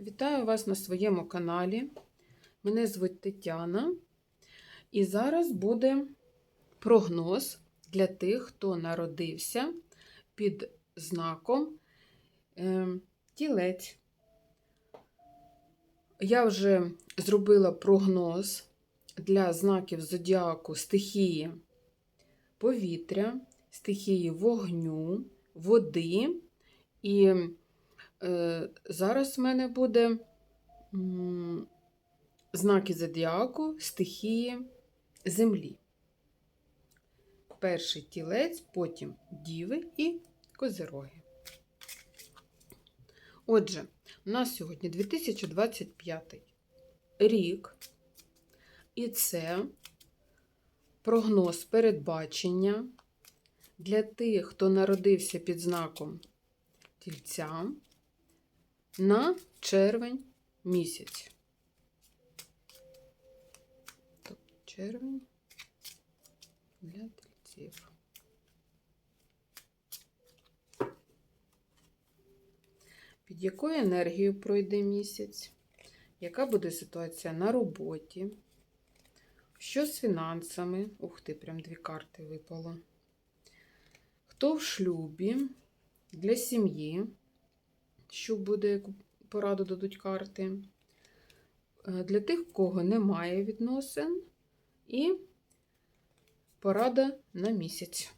Вітаю вас на своєму каналі. Мене звуть Тетяна. І зараз буде прогноз для тих, хто народився під знаком е, тілець. Я вже зробила прогноз для знаків зодіаку стихії повітря, стихії вогню, води. І зараз в мене буде знаки зодіаку стихії землі. Перший тілець, потім діви і козироги. Отже, у нас сьогодні 2025 рік, і це прогноз передбачення для тих, хто народився під знаком тільця на червень місяць. Червень для тільців. Під якою енергією пройде місяць? Яка буде ситуація на роботі? Що з фінансами? Ух ти, прям дві карти випало. Хто в шлюбі для сім'ї? Що буде, яку пораду дадуть карти? Е, Для тих, в кого немає відносин, і порада на місяць.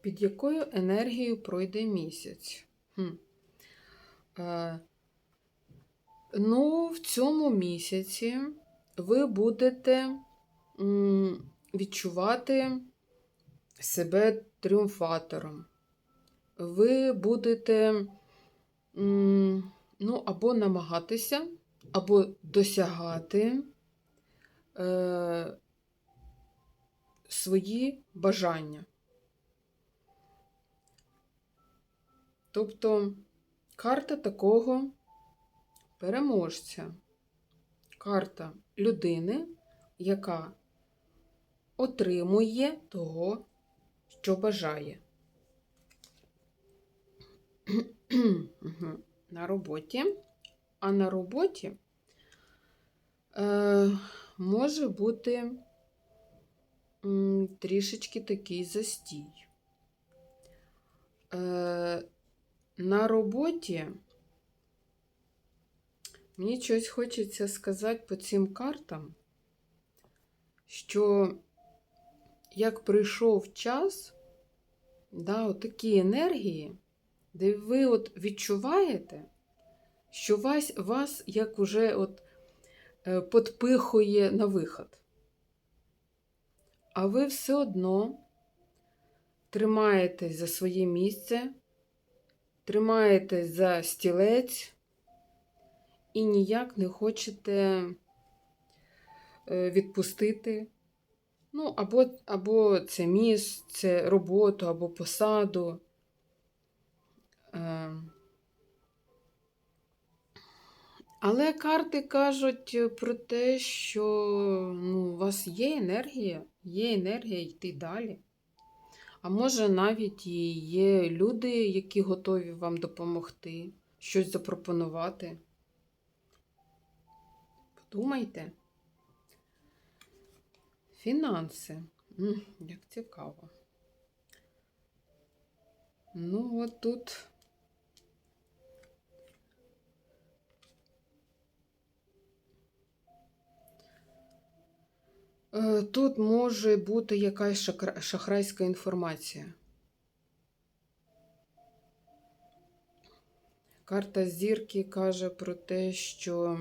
Під якою енергією пройде місяць? Хм. Е, Ну, в цьому місяці ви будете відчувати себе тріумфатором. Ви будете ну, або намагатися, або досягати е, свої бажання. Тобто карта такого переможця. Карта людини, яка отримує того, що бажає. На роботі. А на роботі е, може бути м, трішечки такий застій. Е, на роботі мені щось хочеться сказати по цим картам, що як прийшов час, да, такі енергії, де ви от відчуваєте, що вас, вас як уже от, е, подпихує на виход. А ви все одно тримаєтесь за своє місце, тримаєтесь за стілець і ніяк не хочете е, відпустити. Ну, або, або це місце, роботу, або посаду. Е, Але карти кажуть про те, що ну, у вас є енергія, є енергія йти далі. А може, навіть і є люди, які готові вам допомогти, щось запропонувати. Подумайте. Фінанси. Як цікаво. Ну, от тут. Е, Тут може бути якась шахрайська інформація. Карта зірки каже про те, що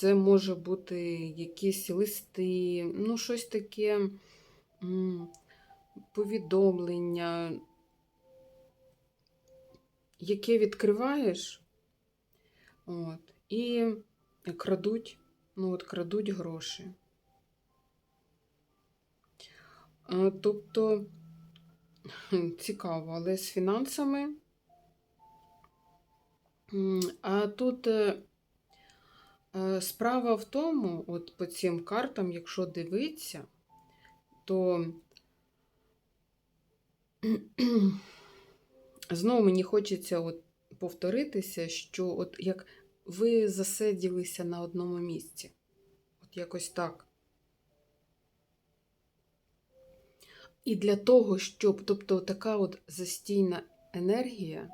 це може бути якісь листи, ну, щось таке повідомлення, яке відкриваєш, от, і крадуть, ну, от крадуть гроші. Тобто цікаво, але з фінансами. А тут е, справа в тому, от по цим картам, якщо дивитися, то Знову мені хочеться от повторитися, що от як ви засиділися на одному місці. От якось так. І для того, щоб, тобто така от застійна енергія,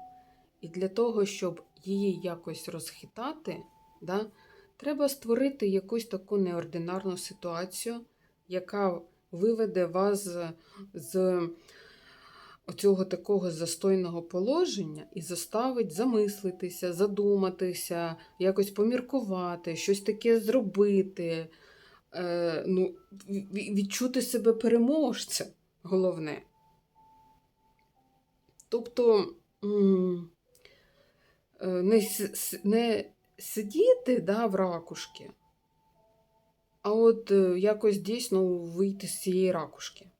і для того, щоб її якось розхитати, да, треба створити якусь таку неординарну ситуацію, яка виведе вас з, оцього такого застойного положення і заставить замислитися, задуматися, якось поміркувати, щось таке зробити, е, ну, відчути себе переможцем, головне. Тобто е, не, не сидіти да, в ракушки, а от е, якось дійсно вийти з цієї ракушки.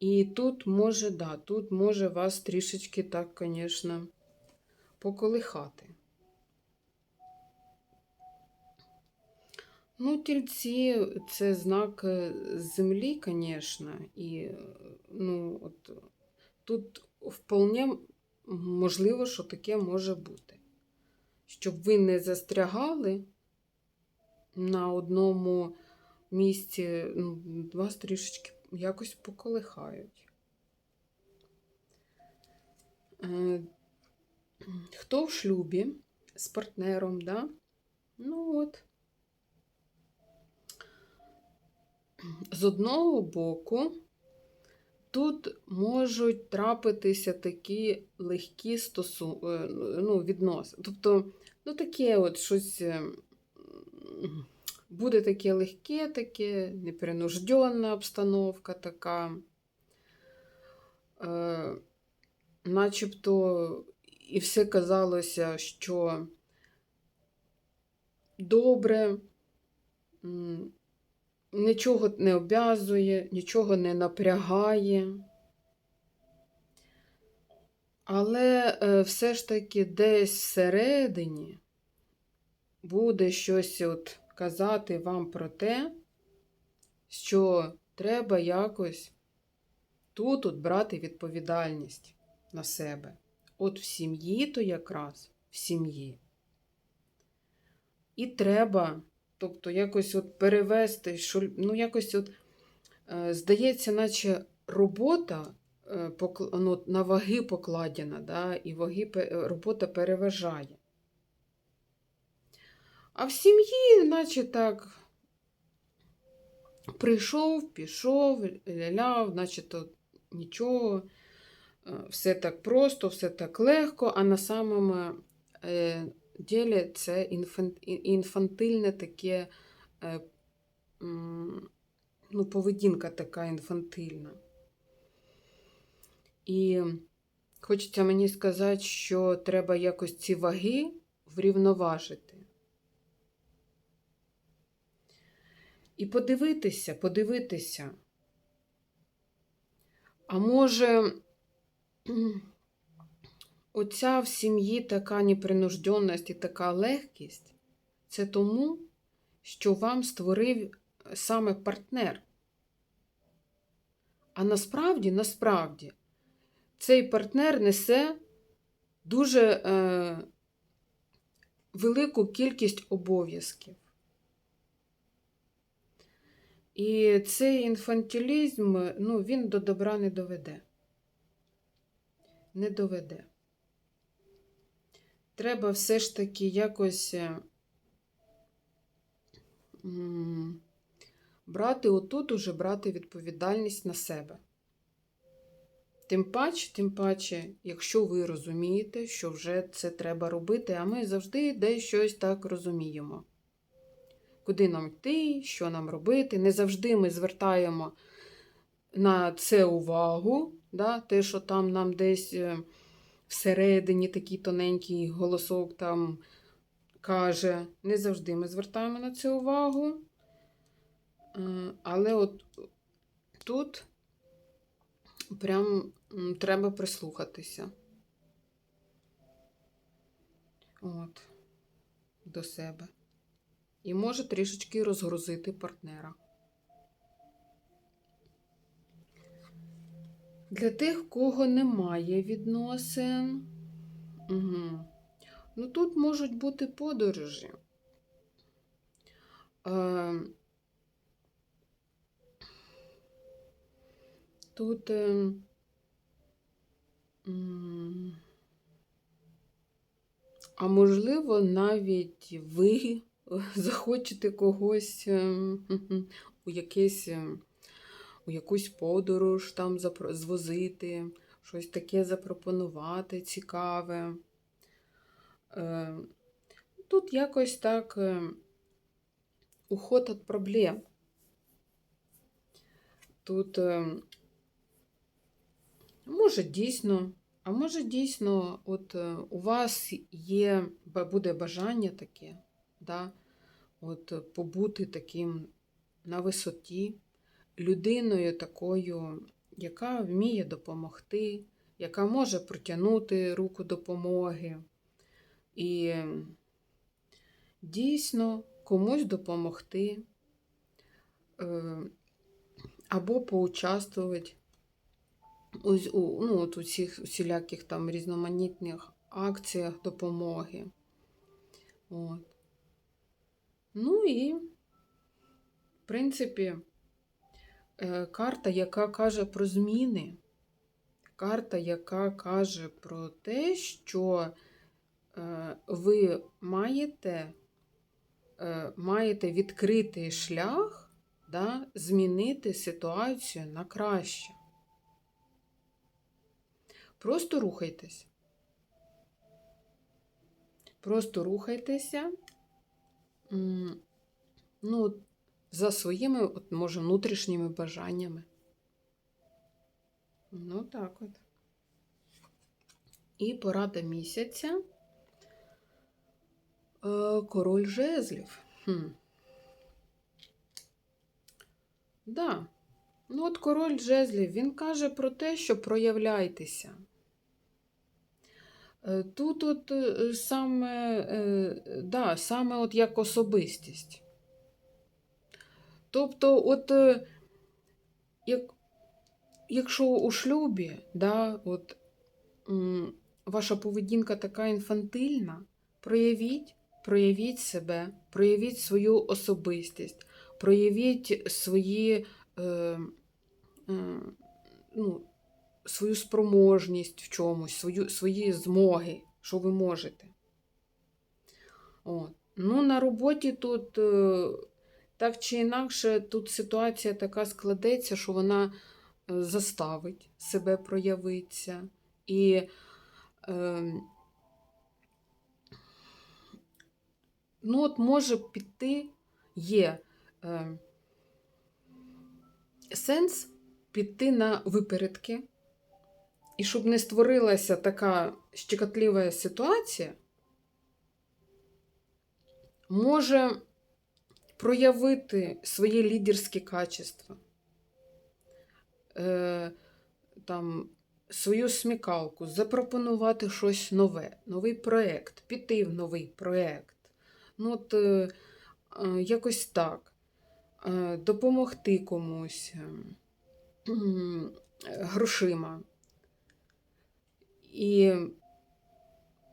І тут може, да, тут може вас трішечки так, звісно, поколихати. Ну, тільці це знак е, землі, звісно, і е, ну, от, тут вполне можливо, що таке може бути. Щоб ви не застрягали на одному місці, ну, вас трішечки якось поколихають. Е, Хто в шлюбі з партнером, да? Ну от. З одного боку, тут можуть трапитися такі легкі стосу... е, ну, відносини. Тобто, ну таке от щось е, буде таке легке, таке, непринужденна обстановка така. Е, начебто і все казалося, що добре, нічого не обязує, нічого не напрягає. Але е, все ж таки десь всередині буде щось от казати вам про те, що треба якось тут от брати відповідальність на себе. От в сім'ї то якраз в сім'ї. І треба, тобто, якось от перевести, ну, якось от, е, здається, наче робота е, ну, на ваги покладена, да, і ваги, робота переважає. А в сім'ї, наче так, прийшов, пішов, ляляв, наче то нічого, е, все так просто, все так легко, а на самому е, ділі це інфан- інфантильне таке, е, ну, поведінка така інфантильна. І хочеться мені сказати, що треба якось ці ваги врівноважити. І подивитися, подивитися. А може, оця в сім'ї така непринужденність і така легкість це тому, що вам створив саме партнер. А насправді, насправді, цей партнер несе дуже е, велику кількість обов'язків. І цей інфантилізм, ну, він до добра не доведе. Не доведе. Треба все ж таки якось е, брати отут уже брати відповідальність на себе. Тим паче, тим паче, якщо ви розумієте, що вже це треба робити, а ми завжди десь щось так розуміємо. Куди нам йти, що нам робити. Не завжди ми звертаємо на це увагу, да, те, що там нам десь е, всередині такий тоненький голосок там каже. Не завжди ми звертаємо на це увагу. Е, Але от тут прям треба прислухатися. От, до себе. І може трішечки розгрузити партнера. Для тих, кого немає відносин, угу. ну тут можуть бути подорожі. Е, Тут е, а можливо, навіть ви захочете когось е, у якесь, е, у якусь подорож там звозити, щось таке запропонувати цікаве. Е, Тут якось так е, уход від проблем. Тут е, може дійсно, а може дійсно, от у вас є, буде бажання таке, да, от побути таким на висоті, людиною такою, яка вміє допомогти, яка може протягнути руку допомоги. І дійсно комусь допомогти е, або поучаствувати у, ну, от у цих усіляких там різноманітних акціях допомоги. От. Ну і, в принципі, карта, яка каже про зміни, карта, яка каже про те, що е, ви маєте, е, маєте відкритий шлях да, змінити ситуацію на краще. Просто рухайтесь. Просто рухайтеся. Ну, за своїми, от, може, внутрішніми бажаннями. Ну, так от. І порада місяця. Е, Король жезлів. Хм. Да. Ну, от король жезлів, він каже про те, що проявляйтеся. Е, Тут от е, саме, да, саме от як особистість. Тобто, от е, як, якщо у шлюбі, да, от, м, ваша поведінка така інфантильна, проявіть, проявіть себе, проявіть свою особистість, проявіть свої, е, е, ну, свою спроможність в чомусь, свою, свої змоги, що ви можете. От. Ну, на роботі тут е, так чи інакше, тут ситуація така складеться, що вона е, заставить себе проявитися. І е, ну, от може піти, є е, сенс піти на випередки. І щоб не створилася така щекотлива ситуація, може проявити свої лідерські качества, е, там, свою смікалку, запропонувати щось нове, новий проєкт, піти в новий проєкт. Ну, от, е, е, якось так, е, допомогти комусь е, м, грошима. І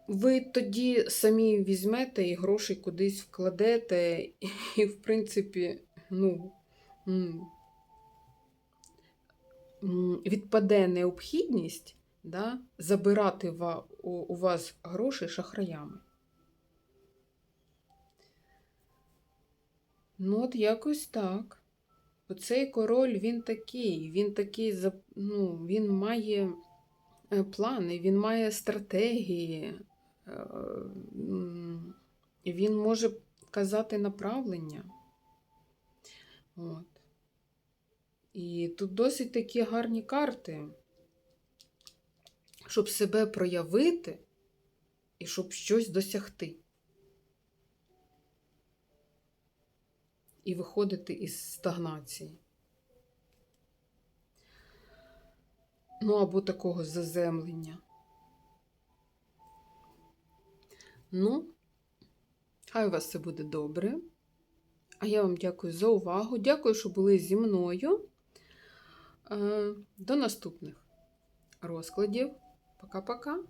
ви тоді самі візьмете і гроші кудись вкладете, і, в принципі, ну, відпаде необхідність да, забирати у, вас гроші шахраями. Ну, от якось так. Оцей король, він такий, він такий, ну, він має е, плани, він має стратегії, він може вказати направлення. От. І тут досить такі гарні карти, щоб себе проявити і щоб щось досягти. І виходити із стагнації. Ну, або такого заземлення. Ну, хай у вас все буде добре. А я вам дякую за увагу. Дякую, що були зі мною. Е, До наступних. розкладів. Пока-пока!